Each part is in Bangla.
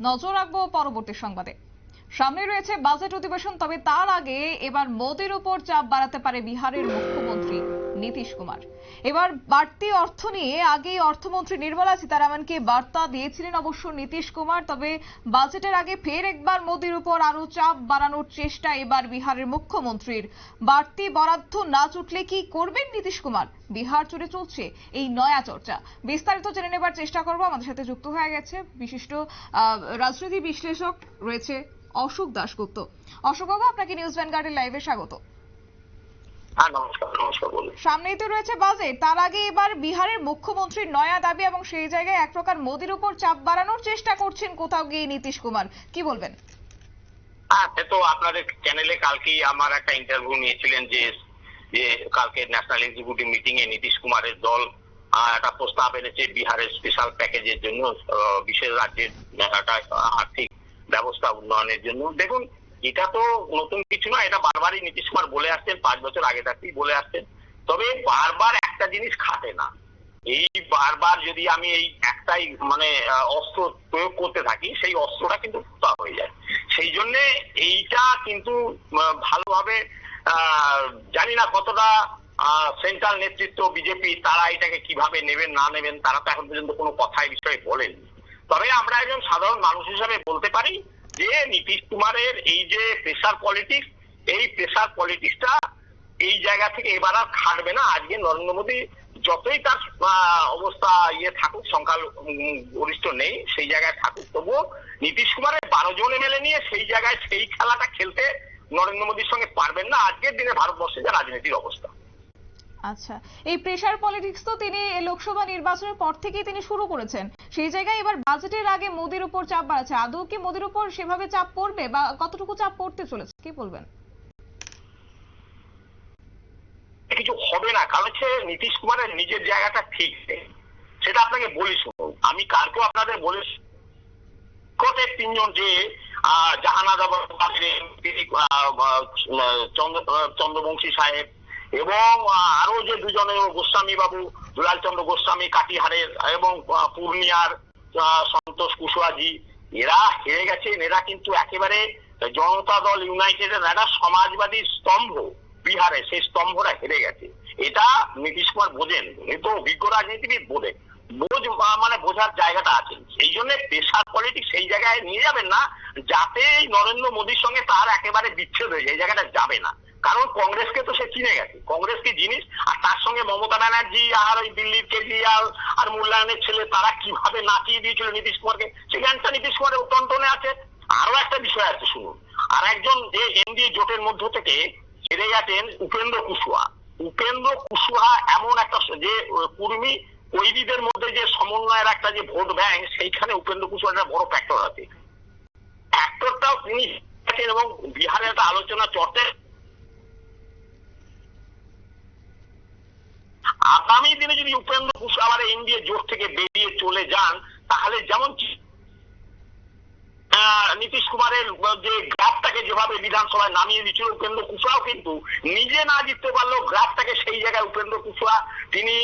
নজর রাখব পরবর্তী সংবাদে। সামনে রয়েছে বাজেট অধিবেশন, তবে তার আগে এবার মোদির উপর চাপ বাড়াতে পারে বিহারের মুখ্যমন্ত্রী। নীতিশ কুমার এবার বাড়তি অর্থ নিয়ে আগেই অর্থমন্ত্রী নির্মলা সীতারামনকে বার্তা দিয়েছিলেন অবশ্য নীতিশ কুমার তবে বাজেটের আগে ফের একবার মোদির উপর আরও চাপ বাড়ানোর চেষ্টা এবার বিহারের মুখ্যমন্ত্রীর। বাড়তি বরাদ্দ না চুটলে কি করবেন নীতিশ কুমার বিহার জুড়ে চলছে এই নয়া চর্চা। বিস্তারিত জেনে নেবার চেষ্টা করব। আমাদের সাথে যুক্ত হয়ে গেছে বিশিষ্ট রাজনীতি বিশ্লেষক রয়েছে অশোক দাশগুপ্ত। অশোক বাবু, আপনাকে নিউজ ভ্যানগার্ডের লাইভে স্বাগত। হ্যাঁ নমস্কার নমস্কার বলুন। সামনেই তো রয়েছে বাজেট। তার আগে এবার বিহারের মুখ্যমন্ত্রীর নয়া দাবি এবং সেই জায়গায় এক প্রকার মোদির উপর চাপ বাড়ানোর চেষ্টা করছেন কোথাও গিয়ে নীতিশ কুমার। কি বলবেন? হ্যাঁ সে তো আপনাদের চ্যানেলে কালকেই আমার একটা ইন্টারভিউ নিয়েছিলেন যে যে কালকে ন্যাশনাল এক্সিকিউটিভ মিটিং এ নীতিশ কুমারের দল একটা প্রস্তাব এনেছে বিহারের স্পেশাল প্যাকেজের জন্য বিশেষ রাজ্যের একটা আর্থিক ব্যবস্থা উন্নয়নের জন্য। দেখুন এটা তো নতুন কিছু না, এটা বারবারই নীতিশ কুমার বলে আসছেন, পাঁচ বছর আগে থাকতেই বলে আসছেন। তবে বারবার একটা জিনিস খাটে না। এই বারবার যদি আমি এই একটাই মানে অস্ত্র প্রয়োগ করতে থাকি, সেই অস্ত্রটা কিন্তু ফুটা হয়ে যায়। সেই জন্যে এইটা কিন্তু ভালোভাবে জানি না কতটা সেন্ট্রাল নেতৃত্ব, বিজেপি, তারা এটাকে কীভাবে নেবেন, না নেবেন, তারা তো এখন পর্যন্ত কোনো কথাই বিষয়ে বলেননি। তবে আমরা একজন সাধারণ মানুষ হিসাবে বলতে পারি যে নীতিশ কুমারের এই যে প্রেশার পলিটিক্স এই প্রেশার পলিটিক্সটা এই জায়গা থেকে এবার আর খাটবে না। আজকে নরেন্দ্র মোদী যতই তার অবস্থা ইয়ে থাকুক সংখ্যা গরিষ্ঠ নেই, সেই জায়গায় থাকুক। তবুও নীতিশ কুমারের বারো জন এমএলএ নিয়ে সেই জায়গায় সেই খেলাটা খেলতে নরেন্দ্র মোদীর সঙ্গে পারবেন না। আজকের দিনে ভারতবর্ষে যে রাজনীতির অবস্থা। আচ্ছা এই প্রেশার পলিটিক্স তো তিনি লোকসভা নির্বাচনের পর থেকেই তিনি শুরু করেছেন। সেই জায়গায় এবার বাজেটের আগে মোদির উপর চাপ বাড়াচ্ছে। আদৌ কি মোদির উপর সেভাবে চাপ পড়বে বা কতটুকু চাপ পড়তে চলেছে? কি বলবেন? কিছু হবে না, কারণ হচ্ছে নীতিশ কুমারের নিজের জায়গাটা ঠিক সেটা আপনাকে বলি শুনুন, আমি কালকেও আপনাদের বলে কোর্টের তিনজন যে জাহানাদা চন্দ্রবংশী সাহেব এবং আরও যে দুজনে গোস্বামী বাবু দুলাল চন্দ্র গোস্বামী, কাটিহারের এবং পূর্ণিয়ার সন্তোষ কুশওয়াজি এরা হেরে গেছেন। এরা কিন্তু একেবারে জনতা দল ইউনাইটেডের একটা সমাজবাদী স্তম্ভ বিহারে সেই স্তম্ভটা হেরে গেছে। এটা নীতিশ কুমার বোঝেন। উনি তো অভিজ্ঞ রাজনীতিবিদ বোঝেন। বোঝ মানে বোঝার জায়গাটা আছে। সেই জন্য পেশার পলিটিক্স সেই জায়গায় নিয়ে যাবেন না, যাতে নরেন্দ্র মোদীর সঙ্গে তার একেবারে বিচ্ছেদ হয়ে যায়। এই জায়গাটা যাবে না। কারণ কংগ্রেসকে তো সে চিনে গেছে। কংগ্রেস কি জিনিস? আর তার সঙ্গে মমতা ব্যানার্জি আর ওই দিল্লির কেজরিওয়াল আর মূল্যায়নের ছেলে, তারা কীভাবে নাচিয়ে দিয়েছিল নীতিশ কুমারকে? সেই জ্ঞানটা নীতিশ কুমারের অত্যন্তনে আছে। আরও একটা বিষয় আছে, শুনুন। আর একজন যে এনডিএ জোটের মধ্য থেকে হেরে গেছেন উপেন্দ্র কুশওয়া। উপেন্দ্র কুশওয়া এমন একটা যে কুর্মী কৈদিদের মধ্যে যে সমন্বয়ের একটা যে ভোট ব্যাংক, সেইখানে উপেন্দ্র কুশওয়ার একটা বড় ফ্যাক্টর আছে। ফ্যাক্টরটাও তিনি এবং বিহারের একটা আলোচনা চর্চা আগামী দিনে যদি উপেন্দ্র কুশওয়া আবার এনডিএ জোট থেকে বেরিয়ে চলে যান তাহলে যেমন নীতিশ কুমারের যে গ্রাফটাকে যেভাবে বিধানসভায় নামিয়ে দিচ্ছিল উপেন্দ্র কুশওয়াও কিন্তু নিজে না জিততে পারলেও গ্রাফটাকে সেই জায়গায় উপেন্দ্র কুশওয়া তিনি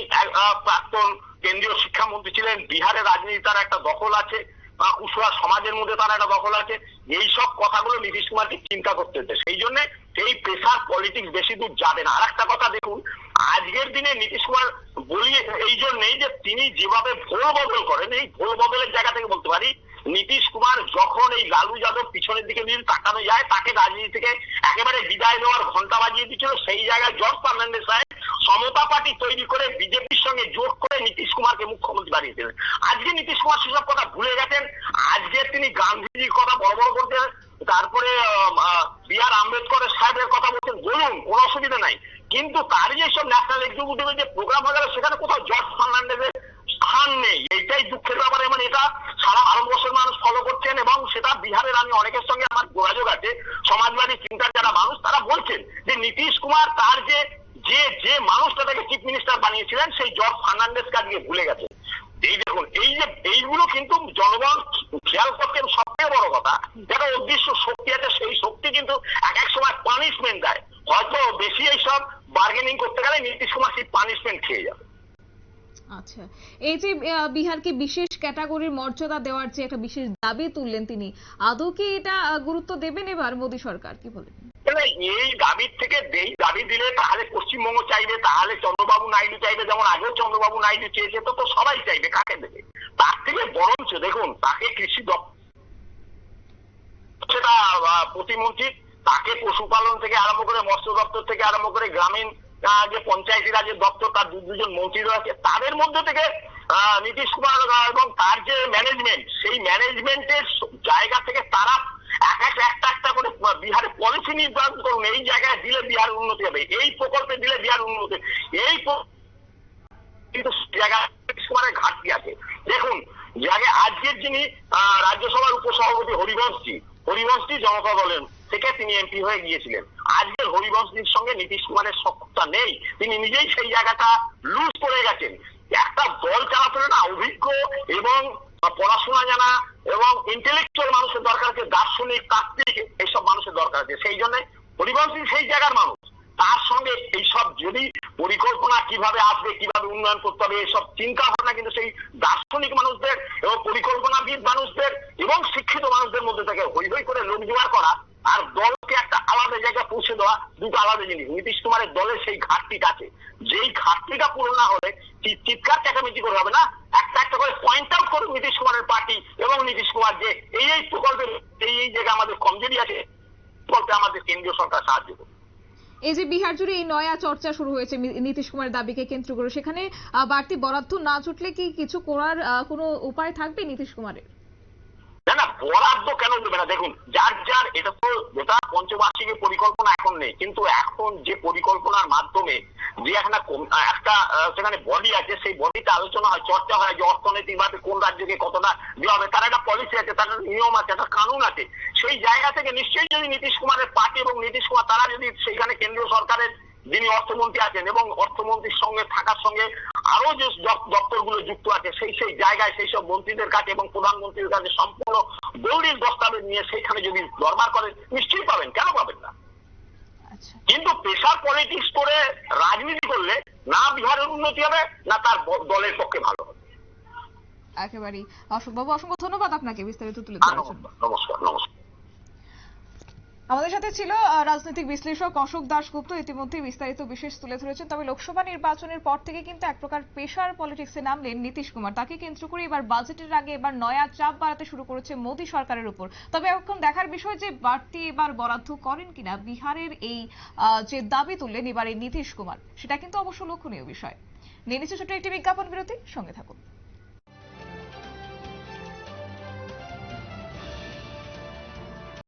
প্রাক্তন কেন্দ্রীয় শিক্ষামন্ত্রী ছিলেন বিহারের রাজনীতি তার একটা দখল আছে আহ, কুশওয়া সমাজের মধ্যে তার একটা দখল আছে এই সব কথাগুলো নীতিশ কুমারকে চিন্তা করতে হচ্ছে। সেই জন্য এই প্রেশার পলিটিক্স বেশি দূর যাবে না। আর একটা কথা দেখুন আজকের দিনে নীতিশ কুমার বলি এই জন্যই যে তিনি যেভাবে ভোল বদল করেন, এই ভোল বদলের জায়গা থেকে বলতে পারি, নীতিশ কুমার যখন এই লালু যাদব পিছনের দিকে যদি তাকানো যায়, তাকে রাজনীতি থেকে একেবারে বিদায় দেওয়ার ঘণ্টা বাজিয়ে দিচ্ছিল, সেই জায়গায় জর্জ ফার্নান্ডেস সাহেব সমতা পার্টি তৈরি করে বিজেপির সঙ্গে জোট করে নীতিশ কুমারকে মুখ্যমন্ত্রী বানিয়েছিলেন আজকে নীতিশ কুমার সেসব কথা ভুলে গেছেন, আজকে তিনি গান্ধীজির কথা বড় বড় করছেন তারপরে বি আর আম্বেদকরের সাহেবের কথা বলছেন, বলুন, কোনো অসুবিধা নাই। কিন্তু তার যে সব ন্যাশনাল এক্সিকিউটিভের যে প্রোগ্রাম হয়ে গেল, সেখানে কোথাও জর্জ ফার্নান্ডেসের স্থান নেই। এইটাই দুঃখের ব্যাপার। মানে এটা সারা ভারতবর্ষের মানুষ ফলো করছেন এবং সেটা বিহারের আমি অনেকের সঙ্গে আমার যোগাযোগ আছে। সমাজবাদী চিন্তার যারা মানুষ, তারা বলছেন যে নীতিশ কুমার তার যে যে যে মানুষটা তাকে চিফ মিনিস্টার বানিয়েছিলেন, সেই জর্জ ফার্নান্ডেসকে আজকে ভুলে গেছে। এই দেখুন, এই যে, এইগুলো কিন্তু জনগণ খেয়াল করছেন সব থেকে বড় কথা যারা উদ্দেশ্য শক্তি আছে, সেই শক্তি কিন্তু এক এক সময় পানিশমেন্ট দেয়। হয়তো বেশি এইসব বার্গেনিং করতে গেলে নীতিশ কুমার সেই পানিশমেন্ট খেয়ে যাবে। আচ্ছা এই যে বিহারকে বিশেষ ক্যাটাগরির মর্যাদা দেওয়ার যে একটা বিশেষ দাবি তুললেন তিনি আদৌ কি এটা গুরুত্ব দেবেন এবার মোদী সরকার? কি বলেন? এই দাবির থেকে এই দাবি দিলে তাহলে পশ্চিমবঙ্গ চাইবে তাহলে চন্দ্রবাবু নাইডু চাইবে যেমন আগেও চন্দ্রবাবু নাইডু চেয়েছে তো তো সবাই চাইবে কাকে দেবে? তার থেকে বরঞ্চ দেখুন তাকে কৃষি দপ্তর সেটা প্রতিমন্ত্রী তাকে পশুপালন থেকে আরম্ভ করে মৎস্য দপ্তর থেকে আরম্ভ করে গ্রামীণ যে পঞ্চায়েতি রাজের দপ্তর, তার দুজন মন্ত্রী রয়েছে, তাদের মধ্যে থেকে নীতিশ কুমার, এবং তার যে ম্যানেজমেন্ট সেই ম্যানেজমেন্টের জায়গা থেকে তারা এক এক একটা একটা করে বিহারে পলিসি নির্ধারণ করুন, এই জায়গায় দিলে বিহার উন্নতি হবে, এই প্রকল্পে দিলে বিহার উন্নতি এই কিন্তু জায়গায় নীতিশ কুমারের ঘাটতি আছে। দেখুন জায়গা আজকের যিনি রাজ্যসভার উপসভাপতি হরিবংশজি হরিবংশজি জনতা দলের থেকে তিনি এমপি হয়ে গিয়েছিলেন। আজকের হরিবংশজির সঙ্গে নীতিশ কুমারের সক্ষতা নেই। তিনি নিজেই সেই জায়গাটা লুজ করে গেছেন। একটা দল চালাতে না অভিজ্ঞ এবং পড়াশোনা জানা এবং ইন্টেলেকচুয়াল মানুষের দরকার আছে, দার্শনিক, তাত্ত্বিক এইসব মানুষের দরকার আছে। সেই জন্য হরিবংশজি সেই জায়গার মানুষ। তার সঙ্গে এইসব যদি পরিকল্পনা কীভাবে আসবে, কীভাবে উন্নয়ন করতে হবে, এইসব চিন্তা ভাবনা কিন্তু সেই দার্শনিক মানুষদের এবং পরিকল্পনাবিদ মানুষদের এবং শিক্ষিত মানুষদের মধ্যে থেকে হই হই করে লোক জোগাড় করা আর দলকে একটা আলাদা জায়গায় পৌঁছে দেওয়া দুটো আলাদা জিনিস। নীতিশ কুমারের দলের সেই ঘাটতিটা আছে। যেই ঘাটতিটা পূরণ না হলে চিৎকার চেঁচামেচি করে হবে না। একটা একটা করে পয়েন্ট আউট করুন নীতিশ কুমারের পার্টি এবং নীতিশ কুমার যে এই এই প্রকল্পের এই এই জায়গায় আমাদের কমজোরি আছে প্রকল্পে আমাদের কেন্দ্রীয় সরকার সাহায্য করুন এই যে বিহার জুড়ে এই নয়া চর্চা শুরু হয়েছে নীতিশ কুমারের দাবিকে কেন্দ্র করে, সেখানে বাড়তি বরাদ্দ না জুটলে কি কিছু করার কোনো উপায় থাকবে নীতিশ কুমারের? না না, বরাদ্দ কেন দেবে না? দেখুন, যার যার, এটা তো যেটা পঞ্চবার্ষিকী পরিকল্পনা এখন নেই, কিন্তু এখন যে পরিকল্পনার মাধ্যমে যে একটা একটা সেখানে বডি আছে, সেই বডিতে আলোচনা হয়, চর্চা হয় যে অর্থনৈতিকভাবে কোন রাজ্যকে কতটা দেওয়া হবে, তার একটা পলিসি আছে, তার নিয়ম আছে, একটা কানুন আছে। সেই জায়গা থেকে নিশ্চয়ই যদি নীতিশ কুমারের পার্টি এবং নীতিশ কুমার, তারা যদি সেইখানে কেন্দ্রীয় সরকারের যিনি অর্থমন্ত্রী আছেন এবং অর্থমন্ত্রীর সঙ্গে থাকার সঙ্গে আরও যে দপ- দপ্তরগুলো যুক্ত আছে সেই সেই জায়গায় সেই সব মন্ত্রীদের কাছে এবং প্রধানমন্ত্রীর কাছে সম্পূর্ণ দৌড়ির দস্তাবেজ নিয়ে সেখানে যদি দরবার করেন নিশ্চয়ই পাবেন। কেন পাবেন না? আচ্ছা। কিন্তু পেশার পলিটিক্স করে রাজনীতি করলে না বিহারের উন্নতি হবে না তার দলের পক্ষে ভালো হবে। একেবারেই। অশোক বাবু অসংখ্য ধন্যবাদ আপনাকে বিস্তারিত তুলে ধরার জন্য। নমস্কার নমস্কার। আমাদের সাথে ছিল রাজনৈতিক বিশ্লেষক অশোক দাশগুপ্ত। ইতিমধ্যে বিস্তারিত বিশেষ তুলে ধরেছেন। তবে লোকসভা নির্বাচনের পর থেকে কিন্তু এক প্রকার পেশার পলিটিক্সে নামলেন নীতিশ কুমার। তাকে কেন্দ্র করে এবার বাজেটের আগে এবার নয়া চাপ বাড়াতে শুরু করেছে মোদী সরকারের উপর। তবে এখন দেখার বিষয় যে বাড়তি এবার বরাদ্দ করেন কিনা, বিহারের এই যে দাবি তুললেন এবার এই নীতিশ কুমার, সেটা কিন্তু অবশ্য লক্ষণীয় বিষয়। নিয়ে নিচ্ছে ছোট্ট একটি বিজ্ঞাপন বিরতি, সঙ্গে থাকুন।